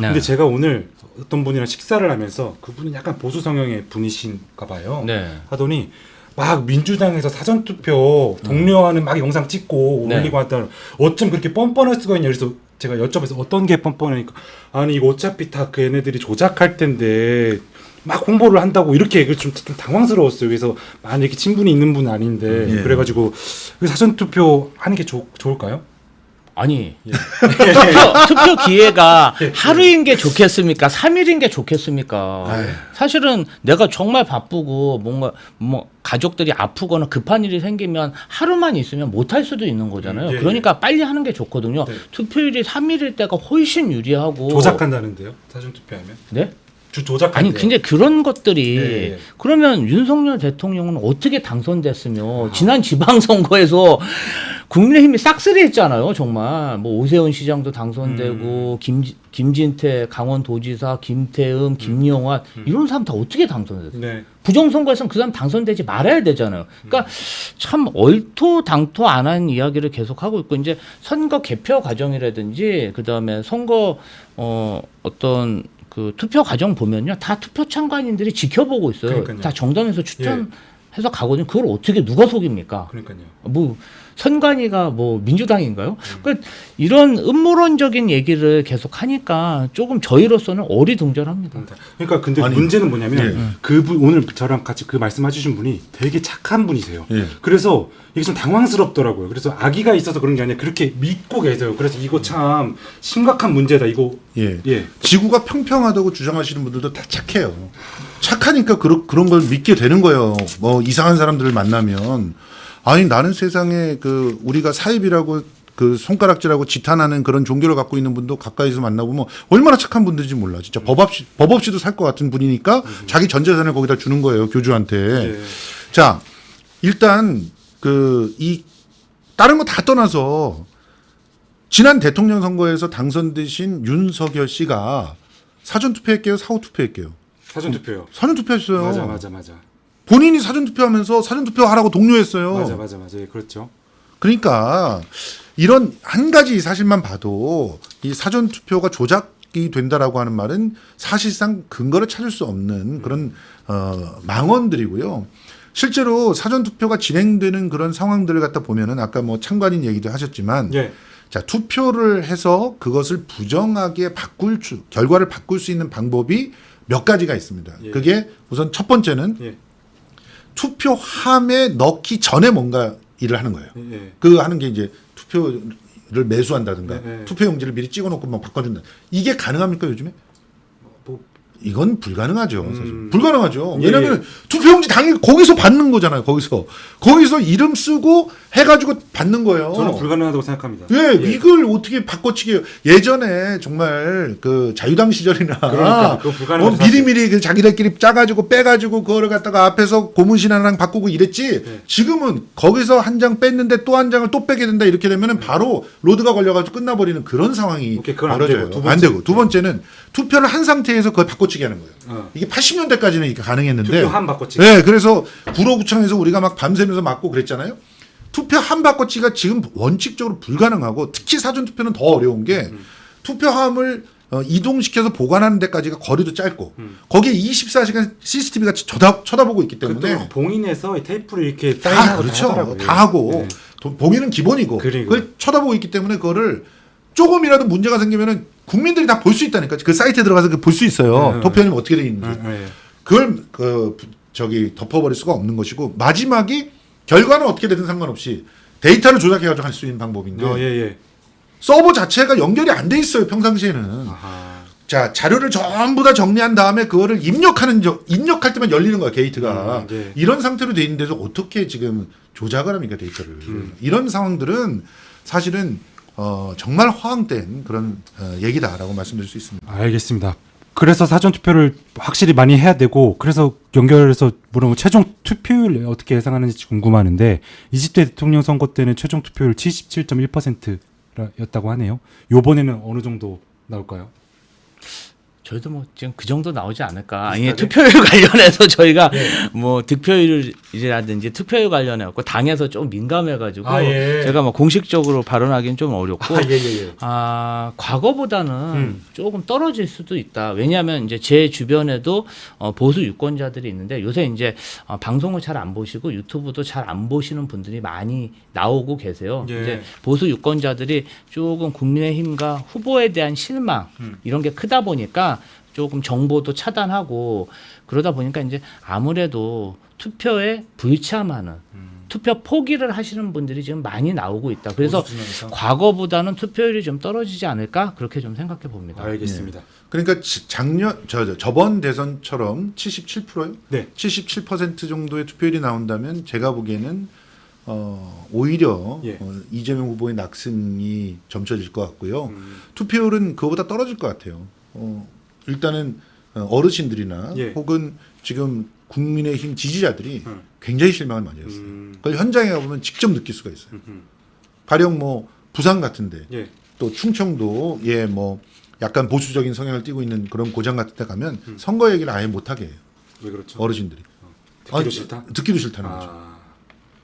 네. 근데 제가 오늘 어떤 분이랑 식사를 하면서 그분은 약간 보수 성향의 분이신가 봐요. 네. 하더니 막 민주당에서 사전 투표 독려하는 막 영상 찍고 네. 올리고 하다 어쩜 그렇게 뻔뻔할 수가 있냐 그래서 제가 여쭤봐서 어떤 게 뻔뻔하니까 아니 이거 어차피 다 그 얘네들이 조작할 텐데 막 홍보를 한다고 이렇게 그 좀, 좀 당황스러웠어요. 그래서 만약 이렇게 친분이 있는 분 아닌데 예. 그래가지고 그 사전 투표 하는 게 좋, 좋을까요? 아니 예. 투표, 투표 기회가 하루인 게 좋겠습니까? 3일인 게 좋겠습니까? 아유. 사실은 내가 정말 바쁘고 뭔가 뭐 가족들이 아프거나 급한 일이 생기면 하루만 있으면 못 할 수도 있는 거잖아요. 음, 예, 그러니까 빨리 하는 게 좋거든요. 네. 투표일이 3일일 때가 훨씬 유리하고 조작한다는데요. 사전 투표하면 네? 주 조작한대요. 아니 근데 그런 것들이 예, 예. 그러면 윤석열 대통령은 어떻게 당선됐으며 지난 지방선거에서 국민의힘이 싹쓸이했잖아요 정말 뭐 오세훈 시장도 당선되고 김 김진태 강원도지사 김태흠 김영환 이런 사람 다 어떻게 당선됐어요? 네. 부정선거에서는 그 사람 당선되지 말아야 되잖아요. 그러니까 참 얼토당토 안 한 이야기를 계속 하고 있고 이제 선거 개표 과정이라든지 그 다음에 선거 어 어떤 그 투표 과정 보면요 다 투표 참관인들이 지켜보고 있어요. 그러니까요. 예. 다 정당에서 추천해서 가거든요. 그걸 어떻게 누가 속입니까? 그러니까요. 뭐 선관위가 뭐 민주당인가요? 음. 그러니까 이런 음모론적인 얘기를 계속 하니까 조금 저희로서는 어리둥절합니다. 그러니까 근데 아니, 문제는 뭐냐면 예. 그분 오늘 저랑 같이 그 말씀해주신 분이 되게 착한 분이세요. 예. 그래서 이게 좀 당황스럽더라고요. 그래서 아기가 있어서 그런 게 아니라 그렇게 믿고 계세요. 그래서 이거 참 심각한 문제다. 이거 예. 예. 지구가 평평하다고 주장하시는 분들도 다 착해요. 착하니까 그런 그런 걸 믿게 되는 거예요. 뭐 이상한 사람들을 만나면 아니 나는 세상에 그 우리가 사입이라고 그 손가락질하고 지탄하는 그런 종교를 갖고 있는 분도 가까이서 만나보면 얼마나 착한 분들인지 몰라. 진짜 법 없이 법 없이도 살 것 같은 분이니까 자기 전 재산을 거기다 주는 거예요 교주한테. 예. 자 일단 그 이 다른 거 다 떠나서 지난 대통령 선거에서 당선되신 윤석열 씨가 사전 투표했게요, 사후 투표했게요. 사전 투표요. 사전 투표했어요. 맞아 맞아 맞아. 본인이 사전 투표하면서 사전 투표하라고 독려했어요. 맞아 맞아 맞아. 예, 그렇죠. 그러니까 이런 한 가지 사실만 봐도 이 사전 투표가 조작이 된다라고 하는 말은 사실상 근거를 찾을 수 없는 그런 어, 망언들이고요. 실제로 사전 투표가 진행되는 그런 상황들을 갖다 보면은 아까 뭐 참관인 얘기도 하셨지만 예. 자 투표를 해서 그것을 부정하게 바꿀 수, 결과를 바꿀 수 있는 방법이 몇 가지가 있습니다. 예. 그게 우선 첫 번째는 예. 투표함에 넣기 전에 뭔가 일을 하는 거예요. 예. 예. 그 하는 게 이제 투표를 매수한다든가 네, 네. 투표 용지를 미리 찍어놓고 막 바꿔준다. 이게 가능합니까 요즘에? 뭐 이건 불가능하죠. 사실 음. 불가능하죠. 예, 왜냐하면 투표용지 당연히 거기서 받는 거잖아요. 거기서 거기서 이름 쓰고 해가지고 받는 거예요. 저는 불가능하다고 생각합니다. 예, 이걸 어떻게 바꿔치기 예전에 정말 그 자유당 시절이나 그러니까, 그거 불가능하죠, 어, 미리미리 그 자기들끼리 짜가지고 빼가지고 그거를 갖다가 앞에서 고문신하랑 바꾸고 이랬지 네. 지금은 거기서 한 장 뺐는데 또 한 장을 또 빼게 된다 이렇게 되면은 바로 로드가 걸려가지고 끝나버리는 그런 상황이 오케이, 그건 안 벌어져요. 되고, 두안 번째. 되고 두 번째는 투표를 한 상태에서 그걸 바꿔 치기 하는 거예요. 어. 이게 80년대까지는 이게 가능했는데 투표함 바꿔치기. 네, 그래서 구로구청에서 우리가 막 밤새면서 맞고 그랬잖아요. 투표 한 바꿔치기가 지금 원칙적으로 불가능하고 특히 사전 투표는 더 어려운 게 음. 투표함을 어, 이동시켜서 보관하는 데까지가 거리도 짧고 음. 거기에 24시간 CCTV가 쳐다, 쳐다보고 있기 때문에 봉인해서 이 테이프를 이렇게 다 사인하고 그렇죠. 하더라고요. 다 하고 네. 도- 봉인은 기본이고 그리고. 그걸 쳐다보고 있기 때문에 그거를 조금이라도 문제가 생기면은 국민들이 다 볼 수 있다니까 그 사이트에 들어가서 볼 수 있어요. 네. 투표함이 어떻게 돼 있는지. 예, 예. 그걸 그 저기 덮어버릴 수가 없는 것이고 마지막이 결과는 어떻게 되든 상관없이 데이터를 조작해가지고 할 수 있는 방법인데 어, 예, 예. 서버 자체가 연결이 안 돼 있어요 평상시에는 아하. 자 자료를 전부 다 정리한 다음에 그거를 입력하는 저, 입력할 때만 열리는 거야 게이트가 음, 예. 이런 상태로 돼 있는데서 어떻게 지금 조작을 합니까 데이터를 음. 이런 상황들은 사실은 어, 정말 허황된 그런 어, 얘기다라고 말씀드릴 수 있습니다. 알겠습니다. 그래서 사전 투표를 확실히 많이 해야 되고 그래서 연결해서 물어보면 최종 투표율 어떻게 예상하는지 궁금하는데 20대 대통령 선거 때는 최종 투표율 77.1%였다고 하네요. 요번에는 어느 정도 나올까요? 저희도 뭐 지금 그 정도 나오지 않을까. 아니 비슷하게? 투표율 관련해서 저희가 예. 뭐 득표율이라든지 투표율 관련해 갖고 당에서 좀 민감해가지고 아, 예. 제가 뭐 공식적으로 발언하기는 좀 어렵고 아, 예, 예, 예. 아, 과거보다는 음. 조금 떨어질 수도 있다. 왜냐하면 이제 제 주변에도 어, 보수 유권자들이 있는데 요새 이제 어, 방송을 잘 안 보시고 유튜브도 잘 안 보시는 분들이 많이 나오고 계세요. 예. 이제 보수 유권자들이 조금 국민의힘과 후보에 대한 실망 음. 이런 게 크다 보니까 조금 정보도 차단하고 그러다 보니까 이제 아무래도 투표에 불참하는 음. 투표 포기를 하시는 분들이 지금 많이 나오고 있다. 그래서? 과거보다는 투표율이 좀 떨어지지 않을까 그렇게 좀 생각해 봅니다. 알겠습니다. 그러니까 지- 작년 저, 저 저번 대선처럼 77%요? 네. 77% 정도의 투표율이 나온다면 제가 보기에는 어, 오히려 예. 어, 이재명 후보의 낙승이 점쳐질 것 같고요. 음. 투표율은 그거보다 떨어질 것 같아요. 어, 일단은 어, 어르신들이나 예. 혹은 지금 국민의힘 지지자들이 음. 굉장히 실망을 많이 했어요. 음. 그걸 현장에 가보면 직접 느낄 수가 있어요. 음. 가령 뭐 부산 같은데 예. 또 충청도에 뭐 약간 보수적인 성향을 띠고 있는 그런 고장 같은 데 가면 음. 선거 얘기를 아예 못하게 해요. 왜 그렇죠? 어르신들이. 듣기도 아니, 싫다. 듣기도 싫다는 거죠. 아.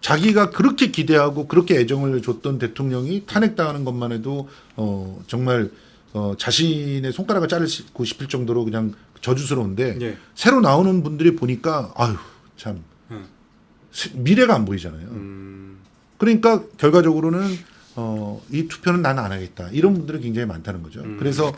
자기가 그렇게 기대하고 그렇게 애정을 줬던 대통령이 탄핵당하는 것만 해도 어, 정말 어, 자신의 손가락을 자르고 싶을 정도로 그냥 저주스러운데 예. 새로 나오는 분들이 보니까 아유 참 음. 시- 미래가 안 보이잖아요. 음. 그러니까 결과적으로는 어, 이 투표는 나는 안 하겠다 이런 분들이 굉장히 많다는 거죠. 음. 그래서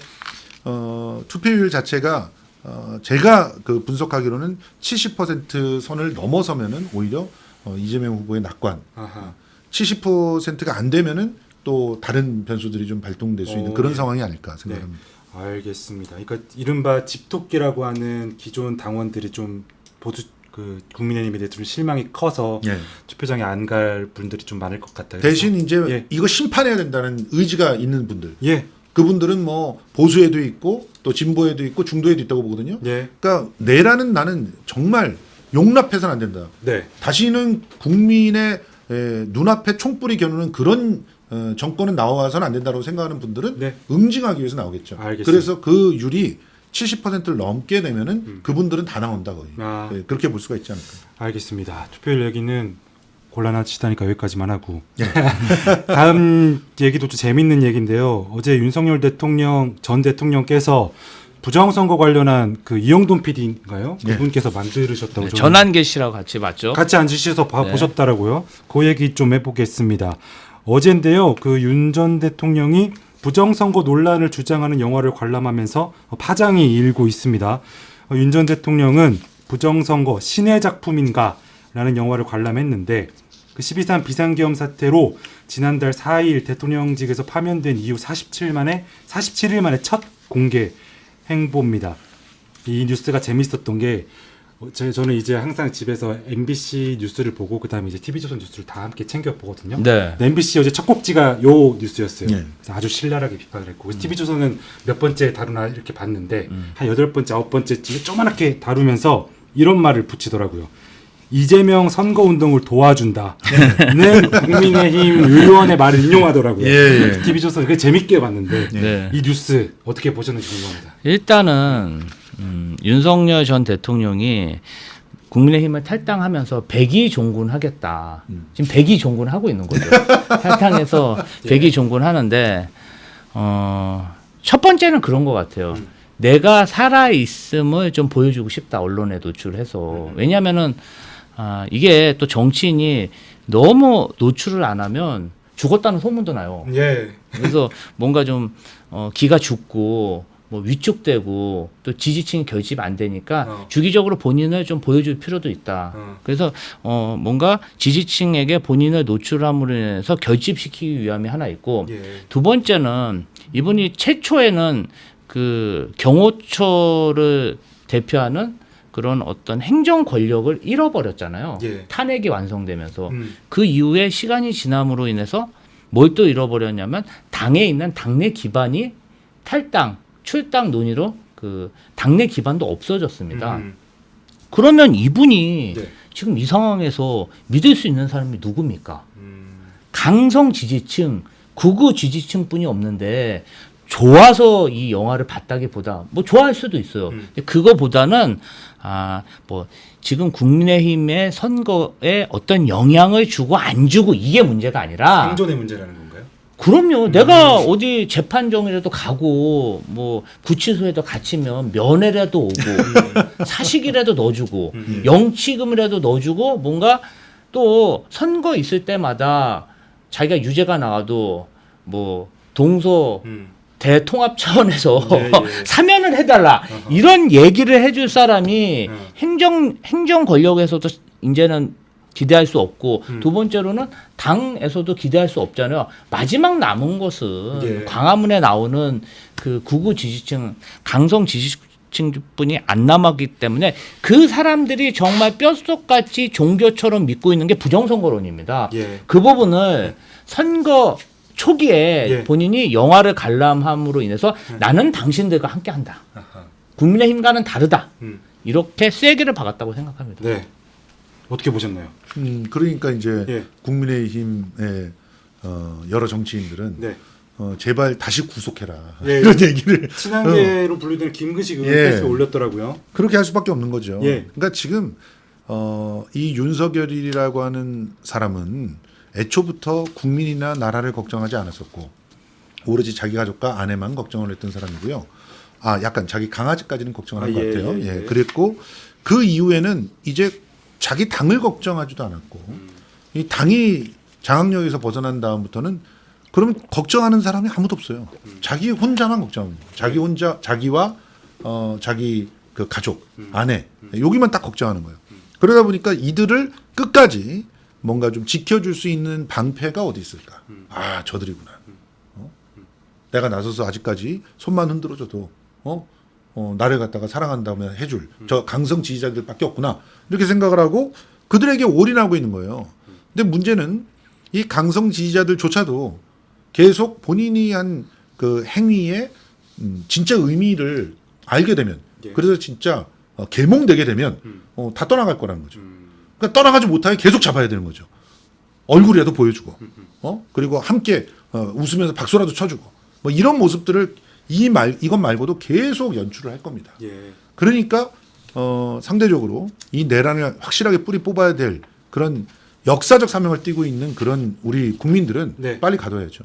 어, 투표율 자체가 어, 제가 그 분석하기로는 70% 선을 넘어서면은 오히려 어, 이재명 후보의 낙관, 아하. 70%가 안 되면은 또 다른 변수들이 좀 발동될 수 있는 오, 그런 예. 상황이 아닐까 네. 생각합니다. 알겠습니다. 그러니까 이른바 집토끼라고 하는 기존 당원들이 좀 보수 그 국민의힘에 대해 좀 실망이 커서 예. 투표장에 안 갈 분들이 좀 많을 것 같다. 그래서- 대신 이제 예. 이거 심판해야 된다는 의지가 있는 분들, 예, 그분들은 뭐 보수에도 있고 또 진보에도 있고 중도에도 있다고 보거든요. 예, 그러니까 내라는 나는 정말 용납해서는 안 된다. 네, 다시는 국민의 에, 눈앞에 총불이 겨누는 그런 어, 정권은 나와서는 안 된다고 생각하는 분들은 네. 응징하기 위해서 나오겠죠. 알겠습니다. 그래서 그 율이 70%를 넘게 되면은 음. 그분들은 다 나온다 거의. 아. 네, 그렇게 볼 수가 있지 않을까. 알겠습니다. 투표율 얘기는 곤란하시다니까 여기까지만 하고 예. 다음 얘기도 좀 재밌는 얘기인데요. 어제 윤석열 대통령 전 대통령께서 부정선거 관련한 그 이영돈 PD인가요? 예. 그분께서 만들으셨다고 네, 전환계 씨랑 같이 봤죠. 같이 앉으셔서 봐, 네. 보셨다라고요. 그 얘기 좀 해보겠습니다. 어젠데요, 그 윤 전 대통령이 부정선거 논란을 주장하는 영화를 관람하면서 파장이 일고 있습니다. 어, 윤전 대통령은 부정선거 신의 작품인가 라는 영화를 관람했는데 그 12.3 비상계엄 사태로 지난달 4일 대통령직에서 파면된 이후 47일 만에 47일 만에 첫 공개 행보입니다. 이 뉴스가 재밌었던 게 어, 제, 저는 이제 항상 집에서 MBC 뉴스를 보고 그다음에 이제 TV조선 뉴스를 다 함께 챙겨 보거든요. 네. MBC 어제 첫 곡지가 요 뉴스였어요. 네. 그래서 아주 신랄하게 비판을 했고 그래서 TV조선은 몇 번째 다루나 이렇게 봤는데 음. 한 여덟 번째 아홉 번째쯤에 조그맣게 다루면서 이런 말을 붙이더라고요. 이재명 선거 운동을 도와준다는 국민의힘 의원의 말을 인용하더라고요. 예, 예. TV조선 그 재밌게 봤는데 네. 이 뉴스 어떻게 보셨는지 궁금합니다. 일단은 음, 윤석열 전 대통령이 국민의힘을 탈당하면서 백의 종군하겠다. 음. 지금 백의 종군하고 있는 거죠. 탈당해서 백의 종군하는데 어, 첫 번째는 그런 것 같아요. 음. 내가 살아 있음을 좀 보여주고 싶다 언론에 노출해서 음. 왜냐하면은 아, 이게 또 정치인이 너무 노출을 안 하면 죽었다는 소문도 나요. 예. 그래서 뭔가 좀 어, 기가 죽고 뭐 위축되고 또 지지층이 결집 안 되니까 어. 주기적으로 본인을 좀 보여줄 필요도 있다. 어. 그래서 어 뭔가 지지층에게 본인을 노출함으로 인해서 결집시키기 위함이 하나 있고 예. 두 번째는 이분이 최초에는 그 경호처를 대표하는 그런 어떤 행정 권력을 잃어버렸잖아요. 예. 탄핵이 완성되면서 음. 그 이후에 시간이 지남으로 인해서 뭘 또 잃어버렸냐면 당에 있는 당내 기반이 탈당, 출당 논의로 그 당내 기반도 없어졌습니다. 음. 그러면 이분이 네. 지금 이 상황에서 믿을 수 있는 사람이 누굽니까? 음. 강성 지지층, 극우 지지층 뿐이 없는데 좋아서 이 영화를 봤다기보다 뭐 좋아할 수도 있어요. 음. 근데 그거보다는 아 뭐 지금 국민의힘의 선거에 어떤 영향을 주고 안 주고 이게 문제가 아니라 생존의 문제라는 건가요? 그럼요. 내가 어디 재판정이라도 가고 뭐 구치소에도 갇히면 면회라도 오고 사식이라도 넣어주고 음. 영치금이라도 넣어주고 뭔가 또 선거 있을 때마다 자기가 유죄가 나와도 뭐 동서 음. 대통합 차원에서 예, 예. 사면을 해달라 어허. 이런 얘기를 해줄 사람이 음. 행정 행정 권력에서도 이제는 기대할 수 없고 음. 두 번째로는 당에서도 기대할 수 없잖아요. 마지막 남은 것은 예. 광화문에 나오는 그 구구 지지층 강성 지지층분이 안 남았기 때문에 그 사람들이 정말 뼛속같이 종교처럼 믿고 있는 게 부정선거론입니다. 예. 그 부분을 선거 초기에 예. 본인이 영화를 관람함으로 인해서 음. 나는 당신들과 함께한다. 아하. 국민의힘과는 다르다. 음. 이렇게 세게를 박았다고 생각합니다. 네. 어떻게 보셨나요? 음, 그러니까 이제 예. 국민의힘의 어, 여러 정치인들은 네. 어, 제발 다시 구속해라 예. 이런 얘기를 친한계로 분류되는 김근식 의원 예. 페이스에 올렸더라고요. 그렇게 할 수밖에 없는 거죠. 예. 그러니까 지금 어, 이 윤석열이라고 하는 사람은 애초부터 국민이나 나라를 걱정하지 않았었고 오로지 자기 가족과 아내만 걱정을 했던 사람이고요. 아 약간 자기 강아지까지는 걱정을 한 아, 것 예, 같아요. 예, 예, 예. 그랬고 그 이후에는 이제 자기 당을 걱정하지도 않았고 음. 이 당이 장악력에서 벗어난 다음부터는 그러면 걱정하는 사람이 아무도 없어요. 음. 자기 혼자만 걱정합니다. 자기 혼자 자기와 어 자기 그 가족, 음. 아내 여기만 딱 걱정하는 거예요. 그러다 보니까 이들을 끝까지 뭔가 좀 지켜줄 수 있는 방패가 어디 있을까? 음. 아 저들이구나. 어? 내가 나서서 아직까지 손만 흔들어줘도 어? 어, 나를 갖다가 사랑한다면 해줄 저 강성 지지자들밖에 없구나 이렇게 생각을 하고 그들에게 올인하고 있는 거예요. 근데 문제는 이 강성 지지자들조차도 계속 본인이 한 그 행위의 음, 진짜 의미를 알게 되면 예. 그래서 진짜 어, 개몽되게 되면 음. 어, 다 떠나갈 거라는 거죠. 음. 그러니까 떠나가지 못하게 계속 잡아야 되는 거죠. 얼굴이라도 보여주고, 음, 어 그리고 함께 어, 웃으면서 박수라도 쳐주고, 뭐 이런 모습들을 이 말 이것 말고도 계속 연출을 할 겁니다. 예. 그러니까 어, 상대적으로 이 내란을 확실하게 뿌리 뽑아야 될 그런 역사적 사명을 띠고 있는 그런 우리 국민들은 네. 빨리 가둬야죠.